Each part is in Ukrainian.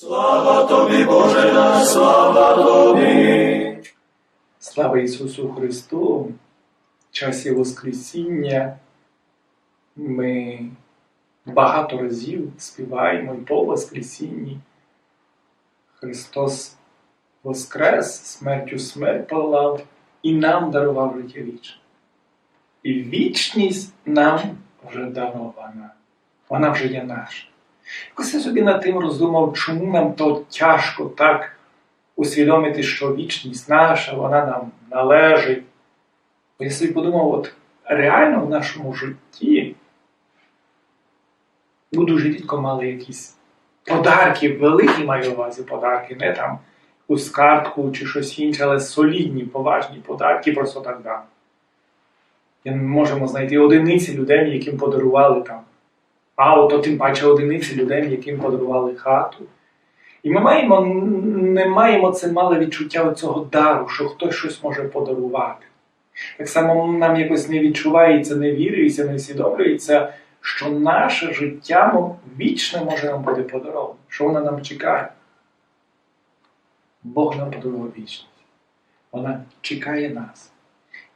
Слава тобі, Боже наш, слава тобі. Слава Ісусу Христу! В часі Воскресіння ми багато разів співаємо і по Воскресінні. Христос Воскрес, смертю смерть подолав і нам дарував життя вічне. І вічність нам вже дарована. Вона вже є наша. Якось я собі над тим роздумав, чому нам то тяжко так усвідомити, що вічність наша, вона нам належить. Бо я собі подумав, от реально в нашому житті ми дуже рідко мали якісь подарки, великі маю увазі подарки, не там якусь картку чи щось інше, але солідні, поважні подарки просто так дам. Ми можемо знайти одиниці людей, яким подарували там авто, тим паче одиниці людей, яким подарували хату. І ми маємо, не маємо це мале відчуття цього дару, що хтось щось може подарувати. Так само нам якось не відчувається, не віриться, не усвідомлюється, що наше життя вічне може нам бути подароване, що воно нам чекає. Бог нам подарував вічність. Вона чекає нас.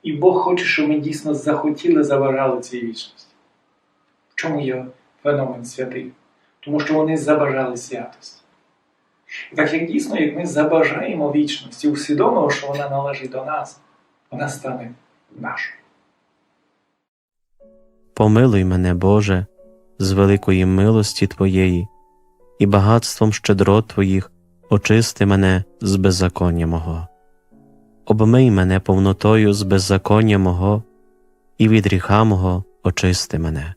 І Бог хоче, щоб ми дійсно захотіли, забажали цій вічності. В чому є феномен святий? Тому що вони забажали святості. І так як дійсно, як ми забажаємо вічності, усвідомимо, що вона належить до нас, вона стане нашою. Помилуй мене, Боже, з великої милості Твоєї, і багатством щедрот Твоїх очисти мене з беззаконня мого. Обмий мене повнотою з беззаконня мого, і від гріха мого очисти мене.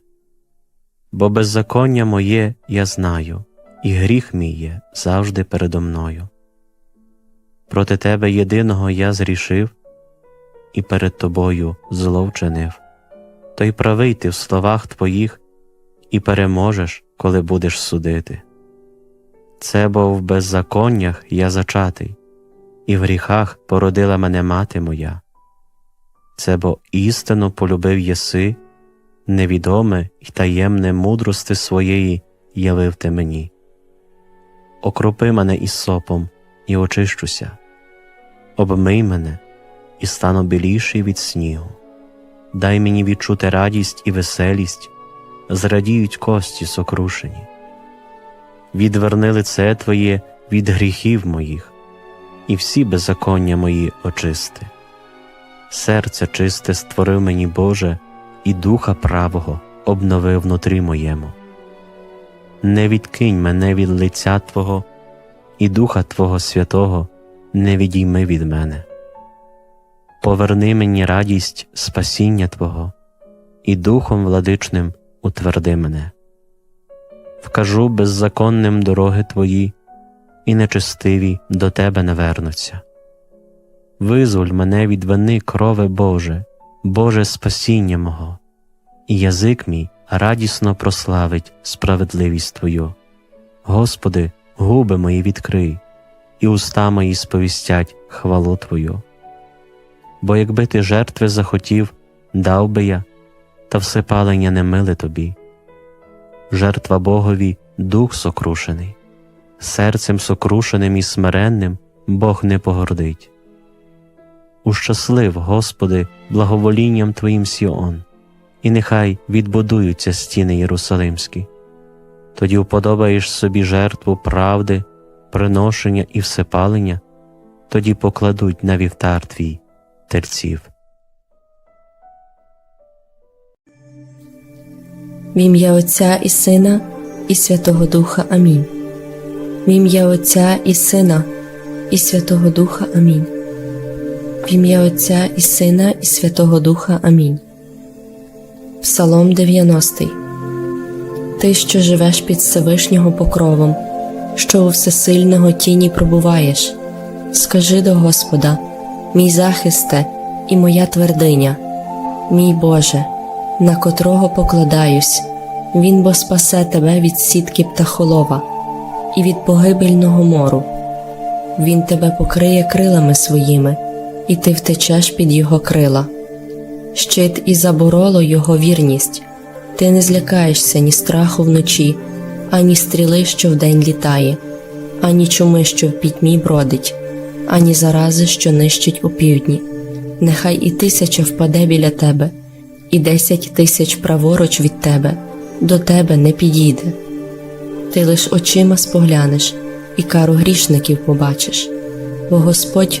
Бо беззаконня моє я знаю, і гріх мій є завжди передо мною. Проти Тебе єдиного я зрішив, і перед Тобою зло вчинив то й правий ти в словах твоїх, і переможеш, коли будеш судити. Це бо в беззаконнях я зачатий, і в гріхах породила мене мати моя. Це бо істину полюбив єси, невідоме й таємне мудрости своєї явив ти мені. Окропи мене із сопом, і очищуся, обмий мене, і стану біліший від снігу дай мені відчути радість і веселість, зрадіють кості сокрушені. Відверни лице Твоє від гріхів моїх, і всі беззаконня мої очисти. Серце чисте створив мені Боже, і духа правого обнови внутрі моєму. Не відкинь мене від лиця Твого, і Духа Твого Святого не відійми від мене поверни мені радість спасіння Твого, і Духом владичним утверди мене. Вкажу беззаконним дороги Твої, і нечестиві до Тебе не вернуться. Визволь мене від вини крови Боже, Боже спасіння мого, і язик мій радісно прославить справедливість Твою. Господи, губи мої відкрий, і уста мої сповістять хвалу Твою бо якби ти жертви захотів, дав би я, та всепалення не миле тобі. Жертва Богові дух сокрушений, серцем сокрушеним і смиренним Бог не погордить. Ущаслив, Господи, благоволінням Твоїм Сіон, і нехай відбудуються стіни Єрусалимські. Тоді уподобаєш собі жертву правди, приношення і всепалення, тоді покладуть на вівтар твій терців. В ім'я Отця і Сина, і Святого Духа Амінь. В ім'я Отця і Сина, і Святого Духа Амінь. В ім'я Отця і Сина, і Святого Духа Амінь. Псалом 90 Ти, що живеш під Всевишнього покровом, що у всесильного тіні пробуваєш, скажи до Господа, мій захисте і моя твердиня, мій Боже, на котрого покладаюсь, Він бо спасе тебе від сітки птахолова і від погибельного мору. Він тебе покриє крилами своїми, і ти втечеш під його крила. Щит і забороло його вірність, ти не злякаєшся ні страху вночі, ані стріли, що вдень літає, ані чуми, що в пітьмі бродить, ані зарази, що нищить у півдні. Нехай і тисяча впаде біля тебе, і десять тисяч праворуч від тебе, до тебе не підійде. Ти лиш очима споглянеш і кару грішників побачиш, бо Господь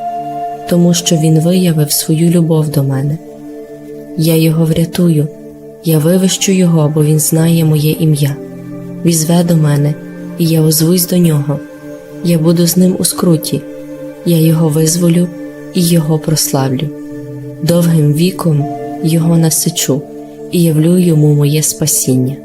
тому що він виявив свою любов до мене. Я його врятую, я вивищу його, бо він знає моє ім'я. Візве до мене, і я озвусь до нього. Я буду з ним у скруті, я його визволю і його прославлю. Довгим віком його насичу і явлю йому моє спасіння.